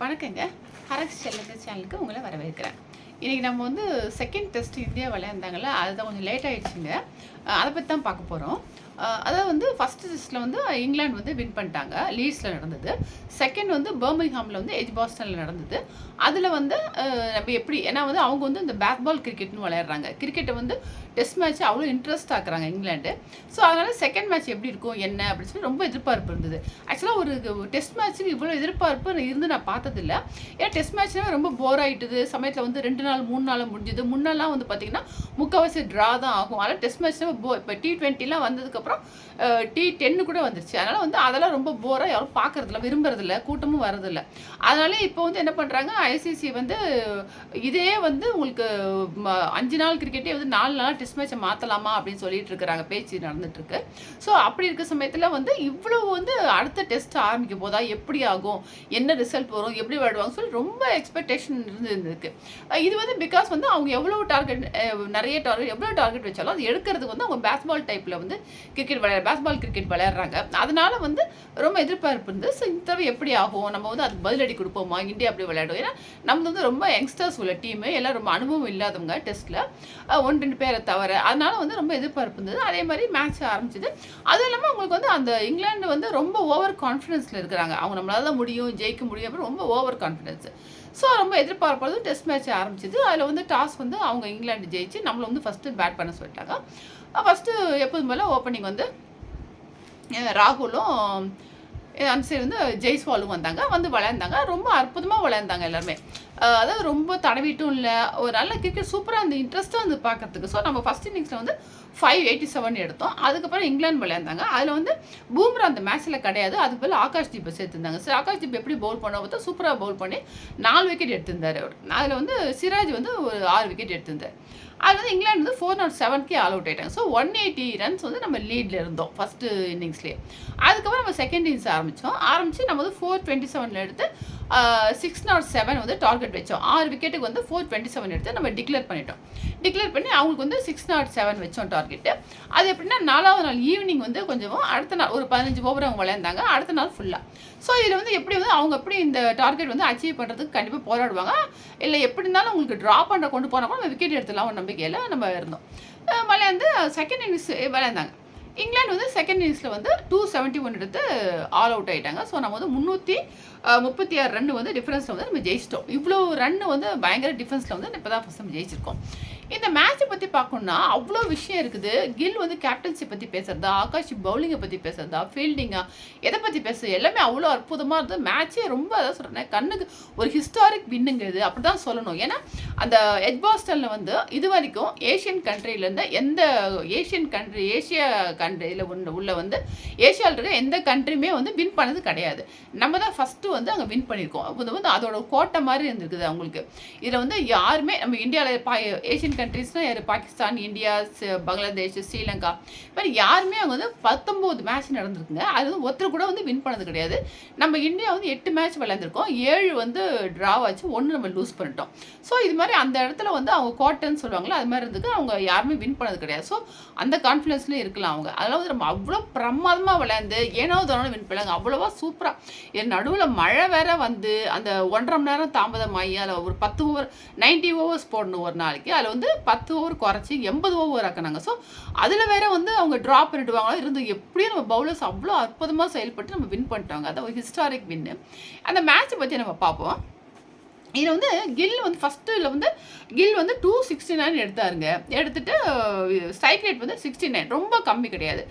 வணக்கங்க. ஹரக்ஸ் செல்லங்க சேனலுக்கு உங்களை வரவேற்கிறேன். இன்றைக்கி நம்ம வந்து செகண்ட் டெஸ்ட் இந்தியா விளையாண்டாங்கள அதுதான் கொஞ்சம் லேட் ஆகிடுச்சுங்க அதை பற்றி தான் பார்க்க போகிறோம் அதாவது வந்து ஃபஸ்ட்டு டெஸ்ட்டில் வந்து இங்கிலாந்து வந்து வின் பண்ணிட்டாங்க லீட்ஸில் நடந்தது. செகண்ட் வந்து பர்மிங்ஹாமில் வந்து எஜ் பாஸ்டனில் நடந்தது. அதில் வந்து நம்ம எப்படி ஏன்னா வந்து அவங்க வந்து இந்த பேக் பால் கிரிக்கெட்னு விளையாடுறாங்க. கிரிக்கெட்டை வந்து டெஸ்ட் மேட்ச் அவ்வளோ இன்ட்ரெஸ்ட் ஆக்குறாங்க இங்கிலாந்து. ஸோ அதனால் செகண்ட் மேட்ச் எப்படி இருக்கும் என்ன அப்படின்னு சொல்லி ரொம்ப எதிர்பார்ப்பு இருந்தது. ஆக்சுவலாக ஒரு டெஸ்ட் மேட்ச்சுக்கு இவ்வளோ எதிர்பார்ப்பு இருந்து நான் பார்த்ததில்ல. ஏன்னா டெஸ்ட் மேட்ச்னாவே ரொம்ப போர் ஆகிட்டுது சமயத்தில் வந்து ரெண்டு நாள் மூணு நாள் முடிஞ்சுது. முன்னெல்லாம் வந்து பார்த்தீங்கன்னா முக்கால்வாசி ட்ரா தான் ஆகும். அதனால் டெஸ்ட் மேட்ச்னா போ இப்போ டி டுவெண்ட்டிலாம் வந்ததுக்கப்புறம் டி டென்னு கூட வந்துருச்சு. அதனால் வந்து அதெல்லாம் ரொம்ப போராக யாரும் பார்க்கறதில்ல விரும்புறதில்ல கூட்டமும் வரதில்ல அதனால இப்போ வந்து என்ன பண்ணுறாங்க ஐசிசி வந்து இதே வந்து உங்களுக்கு அஞ்சு நாள் கிரிக்கெட்டே வந்து நாலு நாள் டெஸ்ட் மேட்சை மாற்றலாமா அப்படின்னு சொல்லிட்டு இருக்கிறாங்க பேச்சு நடந்துட்டு இருக்கு ஸோ அப்படி இருக்க சமயத்தில் வந்து இவ்வளவு வந்து அடுத்த டெஸ்ட் ஆரம்பிக்க போதா? எப்படி ஆகும்? என்ன ரிசல்ட் வரும்? எப்படி விளையாடுவாங்க சொல்லி ரொம்ப எக்ஸ்பெக்டேஷன் இருந்துருக்கு. இது வந்து பிகாஸ் வந்து அவங்க எவ்வளோ டார்கெட் நிறைய டார்கெட் எவ்வளோ டார்கெட் வச்சாலும் அது எடுக்கிறதுக்கு வந்து அவங்க பேஸ்பால் டைப்பில் வந்து கிரிக்கெட் விளையாட பேஸ்பால் கிரிக்கெட் விளையாடுறாங்க. அதனால வந்து ரொம்ப எதிர்பார்ப்பு இருந்து ஸோ இந்த தடவை எப்படி ஆகும்? நம்ம வந்து அதுக்கு பதிலடி கொடுப்போமா? இந்தியா அப்படி விளையாடும்? ஏன்னா நம்ம வந்து ரொம்ப யங்ஸ்டர்ஸ் உள்ள டீமு எல்லாம் ரொம்ப அனுபவம் இல்லாதவங்க டெஸ்ட்டில் ஒன்று ரெண்டு பேரை தவிர அதனால வந்து ரொம்ப எதிர்பார்ப்பு இருந்தது. அதே மாதிரி மேட்ச் ஆரம்பிச்சது. அதுவும் இல்லாமல் அவங்களுக்கு வந்து அந்த இங்கிலாந்து வந்து ரொம்ப ஓவர் கான்ஃபிடென்ஸில் இருக்கிறாங்க. அவங்க நம்மளால தான் முடியும் ஜெயிக்க முடியும் அப்படின்னு ரொம்ப ஓவர் கான்ஃபிடென்ஸ் ஸோ ரொம்ப எதிர்பார்ப்பது டெஸ்ட் மேட்ச் ஆரம்பிச்சது. அதில் வந்து டாஸ் வந்து அவங்க இங்கிலாந்து ஜெயிச்சு நம்மளை வந்து ஃபஸ்ட்டு பேட் பண்ண சொல்லிட்டாங்க. ஃபஸ்ட்டு எப்போதும் போல் ஓப்பனிங் வந்து ராகுலும் அந்த சைடு வந்து ஜெய்ஸ்வாலும் வந்தாங்க. வந்து விளையாண்டாங்க. ரொம்ப அற்புதமாக விளையாண்டாங்க எல்லாருமே. அதாவது ரொம்ப தடவிட்டும் இல்லை. ஒரு நல்ல கிரிக்கெட் சூப்பராக அந்த இன்ட்ரெஸ்ட்டாக வந்து பார்க்கறதுக்கு ஸோ நம்ம ஃபஸ்ட் இன்னிங்ஸில் வந்து ஃபைவ் எயிட்டி செவன் எடுத்தோம். அதுக்கப்புறம் இங்கிலாந்து விளையாண்டாங்க. அதில் வந்து பூம்ரா அந்த மேட்ச்சில் கிடையாது. அதுக்கு பதில் ஆகாஷ் தீப்பை சேர்த்துருந்தாங்க. சரி ஆகாஷ் தீப் எப்படி பவுல் பண்ண பார்த்தா சூப்பராக பவுல் பண்ணி நாலு விக்கெட் எடுத்திருந்தார் அவர். அதில் வந்து சிராஜ் வந்து ஒரு ஆறு விக்கெட் எடுத்திருந்தார். அது வந்து இங்கிலாந்து வந்து ஃபோர் நாட் செவன்க்கே ஆல் அவுட் ஆயிட்டாங்க. ஸோ ஒன் எயிட்டி ரன்ஸ் வந்து நம்ம லீடில் இருந்தோம் ஃபஸ்ட்டு இன்னிங்ஸ்லேயே அதுக்கப்புறம் நம்ம செகண்ட் இன்னிங்ஸ் ஆரம்பித்தோம் ஆரம்பித்து நம்ம வந்து ஃபோர் டுவெண்ட்டி செவனில் எடுத்து சிக்ஸ் நாட் செவன் வந்து டார்கெட் வச்சோம். ஆறு விக்கெட்டுக்கு வந்து ஃபோர் டுவெண்ட்டி செவன் எடுத்து நம்ம டிக்ளேர் பண்ணிட்டோம். டிக்ளேர் பண்ணி அவங்களுக்கு வந்து சிக்ஸ் நாட் செவன் வச்சோம் டார்கெட்டு அது எப்படின்னா நாலாவது நாள் ஈவினிங் வந்து கொஞ்சம் அடுத்த நாள் ஒரு பதினஞ்சு ஓவர் அவங்க விளையாண்டாங்க. அடுத்த நாள் ஃபுல்லாக ஸோ இதில் வந்து எப்படி வந்து அவங்க எப்படி இந்த டார்கெட் வந்து அச்சீவ் பண்ணுறதுக்கு கண்டிப்பாக போராடுவாங்க? இல்லை எப்படி இருந்தாலும் உங்களுக்கு ட்ரா பண்ணுற கொண்டு போனால் கூட நம்ம விக்கெட் எடுத்துடலாம் ஒரு நம்பிக்கையில் நம்ம இருந்தோம். விளையாண்டு செகண்ட் இன்னிங்ஸ் விளையாண்டாங்க. இங்கிலாந்து வந்து செகண்ட் இன்னிங்ஸில் வந்து டூ செவன்ட்டி ஒன் எடுத்து ஆல் அவுட் ஆயிட்டாங்க. ஸோ நம்ம வந்து முந்நூற்றி முப்பத்தி ஆறு ரன் வந்து டிஃபரன்ஸில் வந்து நம்ம ஜெயிச்சிட்டோம். இவ்வளோ ரன் வந்து பயங்கர டிஃபரன்ஸில் வந்து இப்போ தான் ஃபஸ்ட் நம்ம ஜெயிச்சிருக்கோம். இந்த மேட்சை பற்றி பார்க்கணுன்னா அவ்வளோ விஷயம் இருக்குது. கில் வந்து கேப்டன்சி பற்றி பேசுறதா ஆகாஷ் பவுலிங்கை பற்றி பேசுறதா ஃபீல்டிங்கா எதை பற்றி பேசுறது எல்லாமே அவ்வளோ அற்புதமாக இருந்தது மேட்சே ரொம்ப அதான் சொல்கிறேன் கண்ணுக்கு ஒரு ஹிஸ்டாரிக் வின்னுங்க இது அப்படி தான் சொல்லணும். ஏன்னா அந்த எட்பாஸ்டனில் வந்து இது வரைக்கும் ஏஷியன் கண்ட்ரிலேருந்து எந்த ஏஷியன் கண்ட்ரி ஏஷியா கண்ட்ரியில் உள்ள உள்ள வந்து ஏஷியாவில் இருக்க எந்த கண்ட்ரியுமே வந்து வின் பண்ணது கிடையாது. நம்ம தான் ஃபஸ்ட்டு வந்து அங்கே வின் பண்ணியிருக்கோம். அது வந்து அதோட கோட்டை மாதிரி இருந்திருக்குது அவங்களுக்கு. இதில் வந்து யாருமே நம்ம இந்தியாவில் பா ஏஷியன் கண்ட்ரிஸ்னால் யார் பாகிஸ்தான் இந்தியா பங்களாதேஷ் ஸ்ரீலங்கா. இது மாதிரி யாருமே அவங்க வந்து பத்தொம்போது மேட்ச் நடந்திருக்குங்க. அது வந்து ஒருத்தர் கூட வந்து வின் பண்ணது கிடையாது. நம்ம இந்தியா வந்து எட்டு மேட்ச் விளையாண்டுருக்கோம். ஏழு வந்து ட்ராவாச்சு ஒன்று நம்ம லூஸ் பண்ணிட்டோம். ஸோ இது மாதிரி அந்த இடத்துல வந்து அவங்க கோட்டைன்னு சொல்லுவாங்களா அது மாதிரி இருந்துக்கு அவங்க யாருமே வின் பண்ணது கிடையாது. ஸோ அந்த கான்ஃபிடன்ஸ்லேயும் இருக்கலாம் அவங்க. அதெல்லாம் வந்து நம்ம அவ்வளோ பிரமாதமாக விளையாண்டு ஏனோ தானோ வின் பண்ணாங்க. அவ்வளோவா சூப்பராக என் நடுவில் மழை வேற வந்து அந்த ஒன்றரை மணி நேரம் தாமதம் ஆகி அதில் ஒரு பத்து ஓவர் நைன்ட்டி ஓவர்ஸ் போடணும் ஒரு நாளைக்கு. அதில் வந்து பத்து ஓவர் குறைச்சி எண்பது ஓவர் ஆக்கினாங்க ஸோ அதில் வேற வந்து அவங்க ட்ரா பண்ணிடுவாங்களோ? இருந்து எப்படியும் நம்ம பவுலர்ஸ் அவ்வளோ அற்புதமாக செயல்பட்டு நம்ம வின் பண்ணிட்டாங்க. அதான் ஒரு ஹிஸ்டாரிக் வின்னு அந்த மேட்ச்சை பற்றி நம்ம பார்ப்போம். இதில் வந்து கில் வந்து ஃபஸ்ட்டு இதில் வந்து கில் வந்து டூ சிக்ஸ்டி நைன் எடுத்தாருங்க. எடுத்துட்டு ஸ்ட்ரைக் ரேட் வந்து சிக்ஸ்டி நைன் ரொம்ப கம்மி கிடையாது.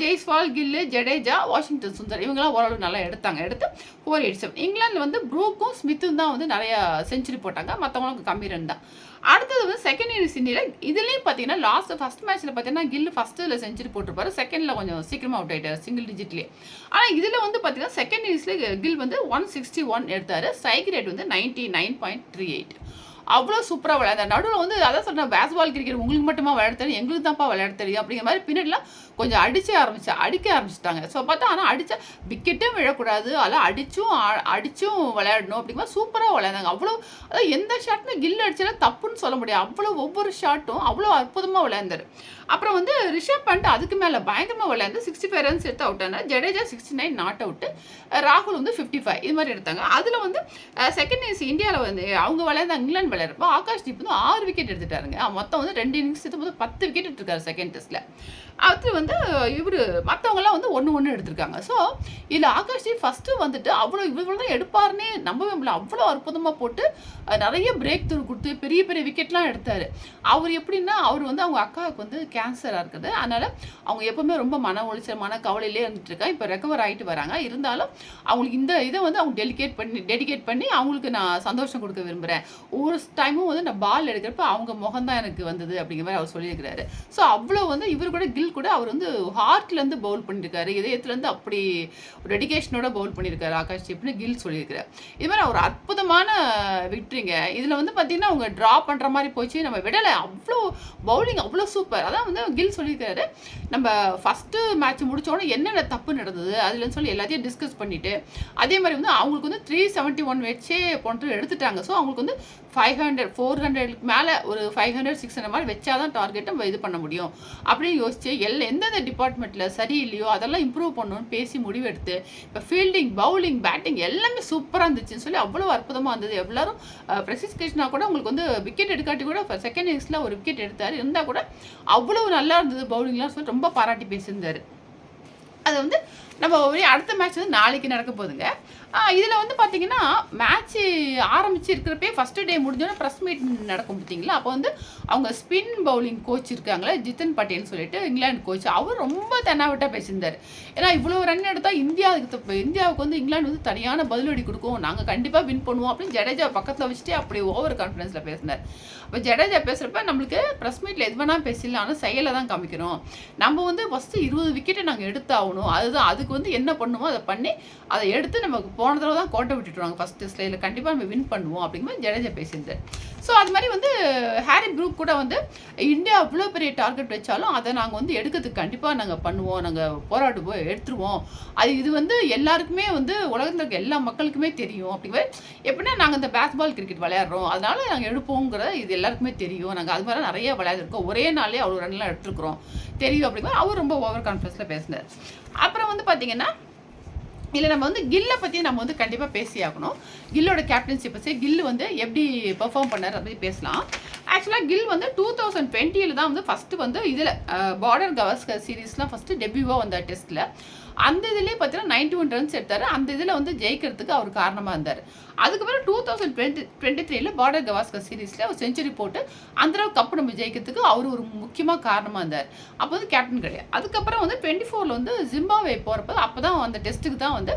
ஜெய்ஸ்வால் கில்லு ஜடேஜா வாஷிங்டன் சுந்தர் இவங்கெல்லாம் ஓரளவு நல்லா எடுத்தாங்க. எடுத்து ஃபோர் எயிட் செவன் இங்கிலாந்து வந்து ப்ரூக்கும் ஸ்மித்தும் தான் வந்து நிறையா செஞ்சுரி போட்டாங்க. மற்றவங்களுக்கு கம்மி ரன் தான். அடுத்தது வந்து செகண்ட் இயர் இந்தியில் இதுலேயும் பார்த்தீங்கன்னா லாஸ்ட் ஃபஸ்ட் மேட்ச்சில் பார்த்தீங்கன்னா கில் ஃபஸ்ட்டில் செஞ்சுரி போட்டிருப்பாரு. செகண்டில் கொஞ்சம் சீக்கிரமாக அவுட் ஆகிட்டார் சிங்கிள் டிஜிட்லேயே ஆனால் இதில் வந்து பார்த்தீங்கன்னா செகண்ட் இயர்ஸில் கில் வந்து ஒன் சிக்ஸ்டி ஒன் எடுத்தார். ஸ்ட்ரைக் ரேட் வந்து ninety nine point three eight அவ்வளோ சூப்பராக விளையாண்டார் நடுவில் வந்து அதான் சொன்னேன் பேஸ்பால் கிரிக்கெட் உங்களுக்கு மட்டுமா விளையாட தெரியும் எங்களுக்கு தான்ப்பா விளையாட தெரியும் அப்படிங்கிற மாதிரி பின்னாடிலாம் கொஞ்சம் அடிச்சே ஆரம்பிச்சு அடிக்க ஆரம்பிச்சிட்டாங்க. ஸோ பார்த்தா ஆனால் அடித்தா விக்கெட்டும் விழக்கூடாது. அதெல்லாம் அடிச்சும் அடித்தும் அடிச்சும் விளையாடணும் அப்படிங்கிற மாதிரி சூப்பராக விளையாண்டாங்க அவ்வளோ அதாவது எந்த ஷாட்டுமே கில் அடிச்சாலும் தப்புன்னு சொல்ல முடியாது. அவ்வளோ ஒவ்வொரு ஷாட்டும் அவ்வளோ அற்புதமாக விளையாண்டார். அப்புறம் வந்து ரிஷப் பண்ட் அதுக்கு மேலே பயங்கரமாக விளையாண்டு சிக்ஸ்டி ஃபைவ் ரன்ஸ் எடுத்து அவுட் ஆனால் Jadeja sixty nine not out ராகுல் வந்து ஃபிஃப்டி ஃபைவ் இது மாதிரி எடுத்தாங்க. அதில் வந்து செகண்ட் இயர்ஸ் இந்தியாவில் வந்து அவங்க விளையாந்த இங்கிலாந்து விளையாடுறப்போ ஆகாஷ் தீப் வந்து ஆறு விக்கெட் எடுத்துட்டாருங்க. மொத்தம் வந்து ரெண்டு இன்னிங்ஸ் எடுத்து பத்து விக்கெட் எடுத்துருக்காரு செகண்ட் டெஸ்ட்டில் அடுத்து வந்து இவர் மற்றவங்கலாம் வந்து ஒன்று ஒன்று எடுத்திருக்காங்க. ஸோ இதில் ஆகாஷ் ஃபஸ்ட்டு வந்துட்டு அவ்வளோ இவ்வளோ தான் எடுப்பாருன்னே நம்பவே முடியல. அவ்வளோ அற்புதமாக போட்டு நிறைய பிரேக் த்ரூ கொடுத்து பெரிய பெரிய விக்கெட்லாம் எடுத்தார். அவர் எப்படின்னா அவர் வந்து அவங்க அக்காவுக்கு வந்து கேன்சராக இருக்குது. அதனால் அவங்க எப்போவுமே ரொம்ப மன உளைச்சல் மன கவலையிலே இருந்துட்டு இருக்கா இப்போ ரெக்கவர் ஆகிட்டு வராங்க. இருந்தாலும் அவங்களுக்கு இந்த இதை வந்து அவங்க டெலிகேட் பண்ணி டெடிகேட் பண்ணி அவங்களுக்கு நான் சந்தோஷம் கொடுக்க விரும்புகிறேன் ஒவ்வொரு டைமும் வந்து நான் பால் எடுக்கிறப்ப அவங்க முகம் தான் எனக்கு வந்தது அப்படிங்கிற மாதிரி அவர் சொல்லியிருக்கிறாரு. ஸோ அவ்வளோ வந்து இவர் கூட கில் கூட அவர் வந்து ஹார்ட்லேருந்து பவுல் பண்ணியிருக்காரு இதயத்துலேருந்து அப்படி ஒரு டெடிகேஷனோட பவுல் பண்ணியிருக்காரு ஆகாஷ் தீப்னு கில் சொல்லியிருக்காரு இது மாதிரி ஒரு அற்புதமான விக்ட்ரிங்க இதில் வந்து பார்த்தீங்கன்னா அவங்க ட்ரா பண்ணுற மாதிரி போச்சு. நம்ம விடலை. அவ்வளோ பவுலிங் அவ்வளோ சூப்பர் அதான் வந்து கில் சொல்லியிருக்காரு. நம்ம ஃபஸ்ட்டு மேட்ச் முடித்தோடனே என்னென்ன தப்பு நடந்தது அதுலன்னு சொல்லி எல்லாத்தையும் டிஸ்கஸ் பண்ணிவிட்டு அதே மாதிரி வந்து அவங்களுக்கு வந்து த்ரீ செவன்ட்டி ஒன் வச்சே போன்று எடுத்துட்டாங்க. ஸோ அவங்களுக்கு வந்து ஃபைவ் ஹண்ட்ரட் ஃபோர் ஹண்ட்ரடுக்கு மேலே ஒரு ஃபைவ் ஹண்ட்ரட் சிக்ஸ் ஹண்ட்ரட் மாதிரி வச்சா தான் டார்கெட்டை நம்ம இது பண்ண முடியும். அப்படின்னு யோசிச்சு எல்லா எந்தெந்த டிபார்ட்மெண்ட்டில் சரியில்லையோ அதெல்லாம் இம்ப்ரூவ் பண்ணணும்னு பேசி முடிவெடுத்து இப்போ ஃபீல்டிங் பவுலிங் பேட்டிங் எல்லாமே சூப்பராக இருந்துச்சுன்னு சொல்லி அவ்வளோ அற்புதமாக இருந்தது. எல்லாரும் பிரசிஸ் கிருஷ்ணா கூட உங்களுக்கு வந்து விக்கெட் எடுக்காட்டி கூட செகண்ட் இன்னிங்ஸில் ஒரு விக்கெட் எடுத்தார். இருந்தால் கூட அவ்வளோ நல்லா இருந்தது பவுலிங்லாம் சொல்லி ரொம்ப பாராட்டி பேசியிருந்தார். அது வந்து நம்ம ஒரே அடுத்த மேட்ச் வந்து நாளைக்கு நடக்க போகுதுங்க. இதில் வந்து பார்த்தீங்கன்னா மேட்ச் ஆரம்பிச்சு இருக்கிறப்பே ஃபஸ்ட்டு டே முடிஞ்சோடனே ப்ரெஸ் மீட் நடக்கும் பார்த்தீங்களா? அப்போ வந்து அவங்க ஸ்பின் பவுலிங் கோச் இருக்காங்களே ஜித்தன் பட்டேல்னு சொல்லிட்டு இங்கிலாந்து கோச் அவர் ரொம்ப தென்னாவிட்டாக பேசியிருந்தார். ஏன்னா இவ்வளோ ரன் எடுத்தால் இந்தியாவுக்கு இந்தியாவுக்கு வந்து இங்கிலாந்து வந்து தனியான பதிலடி கொடுக்கும். நாங்கள் கண்டிப்பாக வின் பண்ணுவோம் அப்படின்னு ஜடேஜா பக்கத்தில் வச்சுட்டு அப்படி ஓவர் கான்ஃபிடன்ஸில் பேசினார். அப்போ ஜடேஜா பேசுகிறப்ப நம்மளுக்கு ப்ரெஸ் மீட்டில் எது வேணால் பேசலாம் ஆனால் செயலை தான் காமிக்கணும் நம்ம வந்து ஃபஸ்ட்டு இருபது விக்கெட்டை நாங்கள் எடுத்தாகணும். அதுதான் அதுக்கு வந்து என்ன பண்ணுமோ அதை பண்ணி அதை எடுத்து நமக்கு போன தடவை தான் கோட்டை விட்டுட்டுருவாங்க ஃபஸ்ட் டெஸ்ட்டில் இல்லை கண்டிப்பாக நம்ம வின் பண்ணுவோம் அப்படிங்கிற மாதிரி ஜடேஜா பேசியிருந்தார். ஸோ அது மாதிரி வந்து ஹாரி குரூப் கூட வந்து இந்தியா அவ்வளோ பெரிய டார்கெட் வச்சாலும் அதை நாங்கள் வந்து எடுக்கிறதுக்கு கண்டிப்பாக நாங்கள் பண்ணுவோம். நாங்கள் போராடுவோம் எடுத்துருவோம். அது இது வந்து எல்லாருக்குமே வந்து உலகத்தில் இருக்க எல்லா மக்களுக்குமே தெரியும் அப்படிங்கிற எப்படின்னா நாங்கள் இந்த பேஸ்பால் கிரிக்கெட் விளையாடுறோம். அதனால நாங்கள் எடுப்போங்கிற இது எல்லாருக்குமே தெரியும். நாங்கள் அது மாதிரி நிறைய விளையாடிருக்கோம். ஒரே நாளே அவ்வளோ ரன்லாம் எடுத்துருக்குறோம். தெரியும் அப்படிங்கிற அவர் ரொம்ப ஓவர் கான்ஃபிடன்ஸில் பேசினார். அப்புறம் வந்து பார்த்தீங்கன்னா இதில் நம்ம வந்து கில்லை பற்றி நம்ம வந்து கண்டிப்பாக பேசியாகணும். கில்லோட கேப்டன்ஷிப் பற்றி கில் வந்து எப்படி பெர்ஃபார்ம் பண்ணார் அதை பற்றி பேசலாம். ஆக்சுவலாக கில் வந்து டூ தௌசண்ட் டுவெண்ட்டியில் தான் வந்து ஃபஸ்ட்டு வந்து இதில் பார்டர் கவர்ஸ்கர் சீரீஸ்லாம் ஃபஸ்ட்டு டெபியூவாக வந்த டெஸ்ட்டில் அந்த இதுலேயே பார்த்தீங்கன்னா நைன்டி ஒன் ரன்ஸ் எடுத்தார். அந்த இதில் வந்து ஜெயிக்கிறதுக்கு அவர் காரணமாக இருந்தார். அதுக்கப்புறம் டூ தௌசண்ட் டுவெண்ட்டி டுவெண்ட்டி த்ரீல பார்டர் கவாஸ்கர் சீரீஸில் அவர் செஞ்சுரி போட்டு அந்த கப்பு நம்ம ஜெயிக்கிறதுக்கு அவர் ஒரு முக்கியமாக காரணமாக இருந்தார். அப்போ வந்து கேப்டன் கிடையாது. அதுக்கப்புறம் வந்து டுவெண்ட்டி ஃபோரில் வந்து ஜிம்பாவே போகிறப்ப அப்போ தான் அந்த டெஸ்ட்டுக்கு தான் வந்து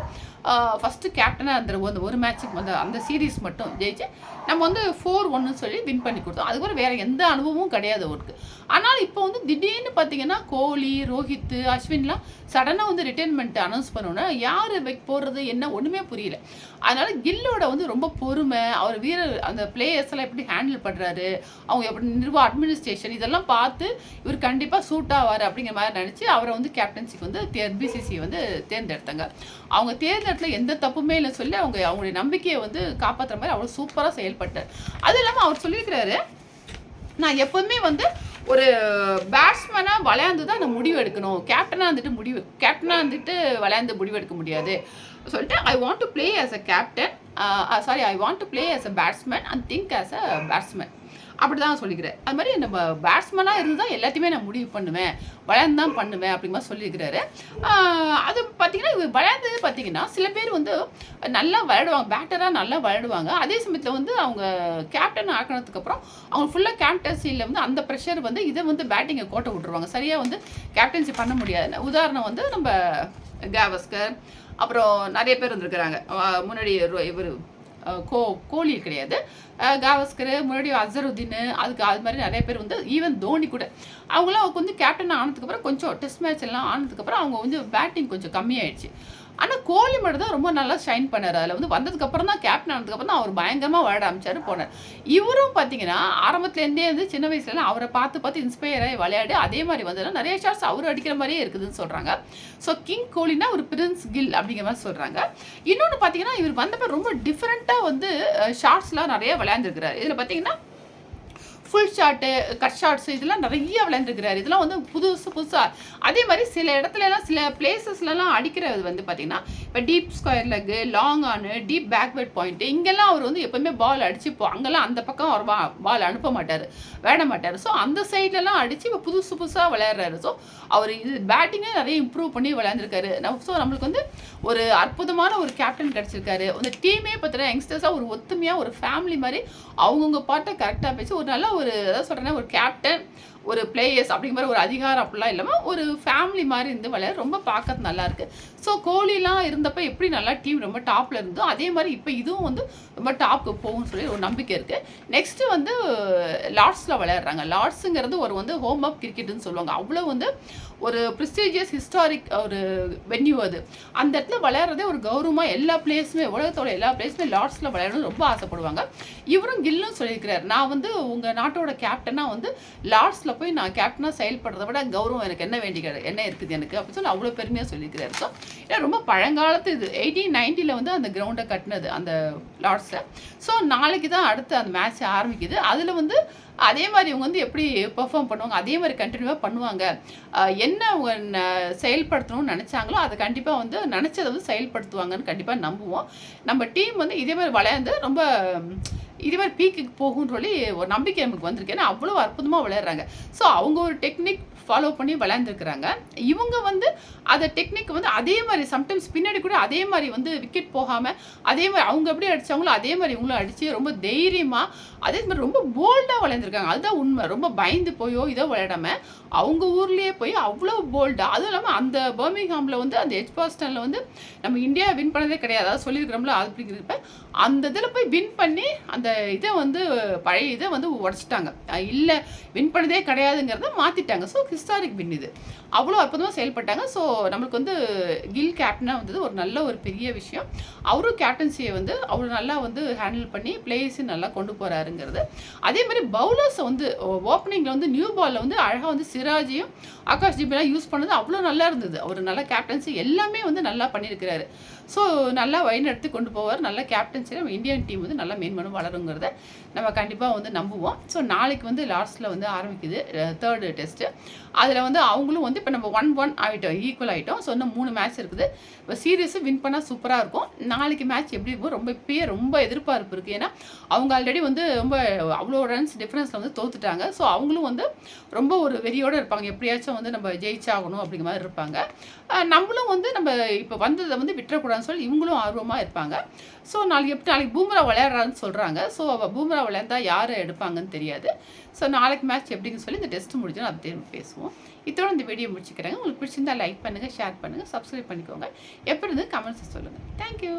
ஃபஸ்ட்டு கேப்டனாக இருந்த அந்த ஒரு மேட்ச்சுக்கு வந்து அந்த சீரீஸ் மட்டும் ஜெயிச்சு நம்ம வந்து ஃபோர் ஒன்னு சொல்லி வின் பண்ணி கொடுத்தோம். அதுக்கப்புறம் வேறு எந்த அனுபவமும் கிடையாது அவருக்கு. ஆனால் இப்போ வந்து திடீர்னு பார்த்தீங்கன்னா கோலி ரோஹித் அஸ்வின்லாம் சடனாக வந்து ரிட்டைர்மெண்ட் அனௌன்ஸ் பண்ணோன்னா யார் வைக் போடுறது என்ன ஒன்றுமே புரியல. அதனால் கில்லோட வந்து ரொம்ப பொறுமை அவர் வீரர் அந்த பிளேயர்ஸ் எல்லாம் எப்படி ஹேண்டில் பண்ணுறாரு அவங்க எப்படி நிர்வாக அட்மினிஸ்ட்ரேஷன் இதெல்லாம் பார்த்து இவர் கண்டிப்பாக சூட் ஆவார் அப்படிங்கிற மாதிரி நினச்சி அவரை வந்து கேப்டன்சிக்கு வந்து தேர் பிசிசி வந்து தேர்ந்தெடுத்தாங்க. அவங்க தேர்ந்தெடுத்த இடத்துல எந்த தப்புமே இல்லை சொல்லி அவங்க அவங்களுடைய நம்பிக்கையை வந்து காப்பாற்றுற மாதிரி அவ்வளோ சூப்பராக செயல்பட்டார். அது இல்லாமல் அவர் சொல்லியிருக்கிறாரு நான் எப்போதுமே வந்து ஒரு பேட்ஸ்மேனாக விளையாண்டு தான் அந்த முடிவு எடுக்கணும். கேப்டனாக இருந்துட்டு முடிவு கேப்டனாக இருந்துட்டு விளையாந்து முடிவு எடுக்க முடியாது. சொல்லிட்டு I want to play as a captain sorry I want to play as a batsman and think as a batsman அப்படி தான் சொல்லிக்கிறேன் அது மாதிரி நம்ம பேட்ஸ்மேனாக இருந்து தான் எல்லாத்தையுமே நான் முடிவு பண்ணுவேன் விளையாண்டு தான் பண்ணுவேன் அப்படிங்கிற மாதிரி சொல்லியிருக்கிறாரு. அது பார்த்தீங்கன்னா இவர் விளையாந்து பார்த்தீங்கன்னா சில பேர் வந்து நல்லா விளையாடுவாங்க பேட்டராக நல்லா விளையாடுவாங்க. அதே சமயத்தில் வந்து அவங்க கேப்டன் ஆக்கினதுக்கப்புறம் அவங்க ஃபுல்லாக கேப்டன்சியில் வந்து அந்த ப்ரெஷர் வந்து இதை வந்து பேட்டிங்கை கோட்டை விட்டுருவாங்க. சரியாக வந்து கேப்டன்சி பண்ண முடியாது. உதாரணம் வந்து நம்ம கேவஸ்கர் அப்புறம் நிறைய பேர் வந்திருக்கிறாங்க. முன்னாடி இவர் கோ கோலி கிடையாது. அஹ் காவஸ்கர் முன்னாடி அசருதீன் அதுக்கு அது மாதிரி நிறைய பேர் வந்து ஈவன் தோனி கூட. அவங்களாம் வந்து கேப்டன் ஆனதுக்கப்புறம் கொஞ்சம் டெஸ்ட் மேட்ச் எல்லாம் ஆனதுக்கப்புறம் அவங்க வந்து பேட்டிங் கொஞ்சம் கம்மியாயிடுச்சு. ஆனால் கோலி மட்டும் தான் ரொம்ப நல்லா ஷைன் பண்ணார். அதில் வந்து வந்ததுக்கப்புறம் தான் கேப்டன் ஆனதுக்கப்புறம் தான் அவர் பயங்கரமாக விளையாட ஆரம்பிச்சார் போனார். இவரும் பார்த்தீங்கன்னா, ஆரம்பத்துலேருந்தே வந்து சின்ன வயசுலலாம் அவரை பார்த்து பார்த்து இன்ஸ்பயர் ஆகி விளையாடி, அதே மாதிரி வந்ததுனால நிறைய ஷாட்ஸ் அவரு அடிக்கிற மாதிரியே இருக்குதுன்னு சொல்கிறாங்க ஸோ கிங் கோலினா ஒரு பிரின்ஸ் கில் அப்படிங்கிற மாதிரி சொல்கிறாங்க இன்னொன்று பார்த்தீங்கன்னா, இவர் வந்தப்ப ரொம்ப டிஃப்ரெண்ட்டாக வந்து ஷார்ட்ஸ்லாம் நிறைய விளையாண்டுருக்கிறார். இதில் பார்த்தீங்கன்னா ஃபுல் ஷாட்டு, கட் ஷாட்ஸ் இதெல்லாம் நிறைய விளையாண்டுருக்கிறாரு. இதெல்லாம் வந்து புதுசு புதுசாக அதே மாதிரி சில இடத்துலலாம் சில பிளேசஸ்லலாம் அடிக்கிறது வந்து பார்த்திங்கன்னா இப்போ deep square leg, long on, deep backward point இங்கெல்லாம் அவர் வந்து எப்போவுமே பால் அடிச்சு இப்போ அங்கெல்லாம் அந்த பக்கம் அவர் பா பால் அனுப்ப மாட்டார் விளையாட மாட்டார் ஸோ அந்த சைட்லலாம் அடித்து இப்போ புதுசு புதுசாக விளையாடுறாரு. ஸோ அவர் இது பேட்டிங்கே நிறைய இம்ப்ரூவ் பண்ணி விளையாண்டுருக்காரு. நம்ம ஸோ நம்மளுக்கு வந்து ஒரு அற்புதமான ஒரு கேப்டன் கிடச்சிருக்காரு அந்த டீமே பார்த்தீங்கன்னா, யங்ஸ்டர்ஸாக ஒரு ஒத்துமையாக ஒரு ஃபேமிலி மாதிரி அவங்கவுங்க பாட்டை கரெக்டாக பேசி ஒரு நல்ல ஒரு ஒரு அதாவது சொல்கிறேன்னா ஒரு கேப்டன், ஒரு பிளேயர்ஸ் அப்படிங்கிற ஒரு அதிகாரம் அப்படிலாம் இல்லாமல் ஒரு ஃபேமிலி மாதிரி இருந்து விளையாட ரொம்ப பார்க்கறது நல்லாயிருக்கு ஸோ கோலிலாம் இருந்தப்ப எப்படி நல்லா டீம் ரொம்ப டாப்பில் இருந்தோ, அதே மாதிரி இப்போ இதுவும் வந்து ரொம்ப டாப்க்கு போகும்னு சொல்லி ஒரு நம்பிக்கை இருக்கு. நெக்ஸ்ட்டு வந்து லார்ட்ஸில் விளையாடுறாங்க. லார்ட்ஸுங்கிறது ஒரு வந்து ஹோம் ஆஃப் கிரிக்கெட்ன்னு சொல்லுவாங்க. அவ்வளோ வந்து ஒரு ப்ரிஸ்டீஜியஸ் ஹிஸ்டாரிக் ஒரு வென்யூ அது. அந்த இடத்துல விளையாடுறதே ஒரு கௌரவமாக எல்லா பிளேஸுமே உலகத்தோட எல்லா பிளேஸுமே லார்ட்ஸில் விளையாடணும்னு ரொம்ப ஆசைப்படுவாங்க. இவரும் கில்லும் சொல்லியிருக்கிறார் நான் வந்து உங்கள் நாட்டோட கேப்டனாக வந்து லார்ட்ஸில் போய் நான் கேப்டனாக செயல்படுறத விட கௌரவம் எனக்கு என்ன வேண்டி என்ன இருக்குது எனக்கு அப்படின்னு சொல்லி அவ்வளோ பெருமையாக சொல்லியிருக்கிறார் ஸோ ஏன்னா ரொம்ப பழங்காலத்து இது. 1890ல வந்து அந்த கிரவுண்டை கட்டினது அந்த லார்ட்ஸில் ஸோ நாளைக்கு தான் அடுத்து அந்த மேட்ச் ஆரம்பிக்குது. அதில் வந்து அதே மாதிரி இவங்க வந்து எப்படி பெர்ஃபார்ம் பண்ணுவாங்க, அதே மாதிரி கண்டினியூவாக பண்ணுவாங்க. என்ன அவங்க ந செயல்படுத்தணும்னு நினச்சாங்களோ அதை கண்டிப்பாக வந்து நினச்சதை வந்து செயல்படுத்துவாங்கன்னு கண்டிப்பாக நம்புவோம். நம்ம டீம் வந்து இதே மாதிரி விளையாண்டு ரொம்ப இதே மாதிரி பீக்குக்கு போகும்னு சொல்லி ஒரு நம்பிக்கை நமக்கு வந்திருக்கு. ஏன்னா அவ்வளோ அற்புதமாக விளையாடுறாங்க. ஸோ அவங்க ஒரு டெக்னிக் ஃபாலோ பண்ணி விளையாண்டுருக்கிறாங்க. இவங்க வந்து அதை டெக்னிக் வந்து அதே மாதிரி சம்டைம்ஸ் பின்னாடி கூட அதே மாதிரி வந்து விக்கெட் போகாமல் அதே மாதிரி அவங்க எப்படி அடித்தாங்களோ அதே மாதிரி இவங்களும் அடித்து ரொம்ப தைரியமாக அதே மாதிரி ரொம்ப போல்டாக விளையாண்டுருக்காங்க. அதுதான் உண்மை ரொம்ப பயந்து போயோ, இதோ விளையாடாம, அவங்க ஊர்லேயே போய் அவ்வளோ போல்டு அதுவும் இல்லாமல் அந்த பர்மிங்ஹாமில் வந்து அந்த எட்ஜ்பாஸ்டன்ல வந்து நம்ம இந்தியா வின் பண்ணதே கிடையாது. அதாவது சொல்லியிருக்கிறோம்ல அப்படிங்கிறப்ப, அந்த இதில் போய் வின் பண்ணி அந்த இதை வந்து பழைய இதை வந்து உடச்சிட்டாங்க இல்லை வின் பண்ணதே கிடையாதுங்கிறத மாற்றிட்டாங்க ஸோ ஹிஸ்டாரிக் வின் இது. அவ்வளோ அற்புதமாக செயல்பட்டாங்க. ஸோ நம்மளுக்கு வந்து கில் கேப்டனாக வந்தது ஒரு நல்ல ஒரு பெரிய விஷயம். அவரும் கேப்டன்சியை வந்து அவ்வளோ நல்லா வந்து ஹேண்டில் பண்ணி பிளேயர்ஸையும் நல்லா கொண்டு போகிறாருங்கிறது அதே மாதிரி பவுலர்ஸை வந்து ஓப்பனிங்கில் வந்து நியூ பாலில் வந்து அழகாக வந்து சிராஜையும், ஆகாஷ் தீபெல்லாம் யூஸ் பண்ணது அவ்வளோ நல்லா இருந்தது. அவர் நல்ல கேப்டன்சி எல்லாமே வந்து நல்லா பண்ணியிருக்கிறாரு. ஸோ நல்லா வழிநடத்தி கொண்டு போவார் நல்ல கேப்டன்சில நம்ம இந்தியன் டீம் வந்து நல்லா மேன்மேலும் வளருங்கிறத நம்ம கண்டிப்பாக வந்து நம்புவோம். ஸோ நாளைக்கு வந்து லாஸ்ட்டில் வந்து ஆரம்பிக்குது தேர்டு டெஸ்ட்டு. அதில் வந்து அவங்களும் வந்து இப்போ நம்ம ஒன் ஒன் ஆகிட்டோம் ஈக்குவல் ஆகிட்டோம் ஸோ இன்னும் மூணு மேட்ச் இருக்குது. இப்போ சீரியஸும் வின் பண்ணால் சூப்பராக இருக்கும். நாளைக்கு மேட்ச் எப்படி இருக்கும் ரொம்ப இப்பயே ரொம்ப எதிர்பார்ப்பு இருக்குது ஏன்னா, அவங்க ஆல்ரெடி வந்து ரொம்ப அவ்வளோ ரன்ஸ் டிஃப்ரென்ஸில் வந்து தோத்துட்டாங்க. ஸோ அவங்களும் வந்து ரொம்ப ஒரு வெறியோட இருப்பாங்க. எப்படியாச்சும் வந்து நம்ம ஜெயிச்சாகணும் அப்படிங்கிற மாதிரி இருப்பாங்க. நம்மளும் வந்து நம்ம இப்போ வந்ததை வந்து விட்டுறக்கூடாதுன்னு சொல்லி இவங்களும் ஆர்வமாக இருப்பாங்க. ஸோ நாளைக்கு எப்படி நாளைக்கு பூம்ரா விளையாடுறான்னு சொல்கிறாங்க ஸோ அவள் பூம்ரா விளையாண்டா யார் எடுப்பாங்கன்னு தெரியாது. ஸோ நாளைக்கு மேட்ச் எப்படின்னு சொல்லி இந்த டெஸ்ட் முடிஞ்சாலும் அதை பத்தி பேசுவோம். இத்தோட இந்த வீடியோ முடிச்சுக்கிறாங்க உங்களுக்கு பிடிச்சிருந்தா லைக் பண்ணுங்கள் ஷேர் பண்ணுங்கள் சப்ஸ்கிரைப் பண்ணிக்கோங்க. எப்படி இருந்தது கமெண்ட்ஸை சொல்லுங்கள் தேங்க் யூ.